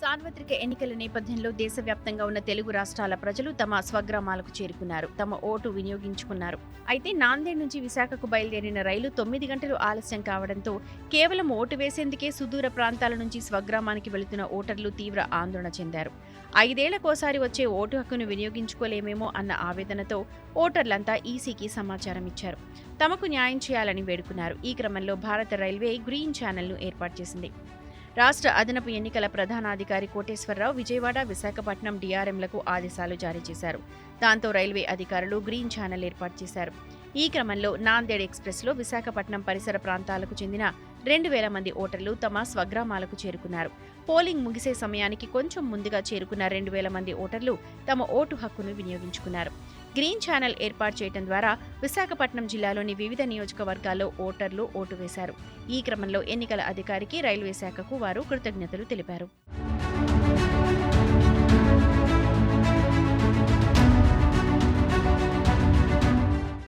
సార్వత్రిక ఎన్నికల నేపథ్యంలో దేశవ్యాప్తంగా ఉన్న తెలుగు రాష్ట్రాల ప్రజలు తమ స్వగ్రామాలకు చేరుకున్నారు. తమ ఓటు వినియోగించుకున్నారు. అయితే నాందేడ్ నుంచి విశాఖకు బయలుదేరిన రైలు తొమ్మిది గంటలు ఆలస్యం కావడంతో కేవలం ఓటు వేసేందుకే సుదూర ప్రాంతాల నుంచి స్వగ్రామానికి వెళుతున్న ఓటర్లు తీవ్ర ఆందోళన చెందారు. ఐదేళ్ళకోసారి వచ్చే ఓటు హక్కును వినియోగించుకోలేమేమో అన్న ఆవేదనతో ఓటర్లంతా ఈసీకి సమాచారం ఇచ్చారు. తమకు న్యాయం చేయాలని వేడుకున్నారు. ఈ క్రమంలో భారత రైల్వే గ్రీన్ ఛానల్ను ఏర్పాటు చేసింది. రాష్ట్ర అదనపు ఎన్నికల ప్రధానాధికారి కోటేశ్వరరావు విజయవాడ విశాఖపట్నం డీఆర్ఎంలకు ఆదేశాలు జారీ చేశారు. దాంతో రైల్వే అధికారులు గ్రీన్ ఛానల్ ఏర్పాటు చేశారు. ఈ క్రమంలో నాందేడ్ ఎక్స్ప్రెస్లో విశాఖపట్నం పరిసర ప్రాంతాలకు చెందిన రెండు వేల మంది ఓటర్లు తమ స్వగ్రామాలకు చేరుకున్నారు. పోలింగ్ ముగిసే సమయానికి కొంచెం ముందుగా చేరుకున్న రెండు వేల మంది ఓటర్లు తమ ఓటు హక్కును వినియోగించుకున్నారు. గ్రీన్ ఛానల్ ఏర్పాటు చేయడం ద్వారా విశాఖపట్నం జిల్లాలోని వివిధ నియోజకవర్గాల్లో ఓటర్లు ఓటు వేశారు. ఈ క్రమంలో ఎన్నికల అధికారికి రైల్వే శాఖకు వారు కృతజ్ఞతలు తెలిపారు.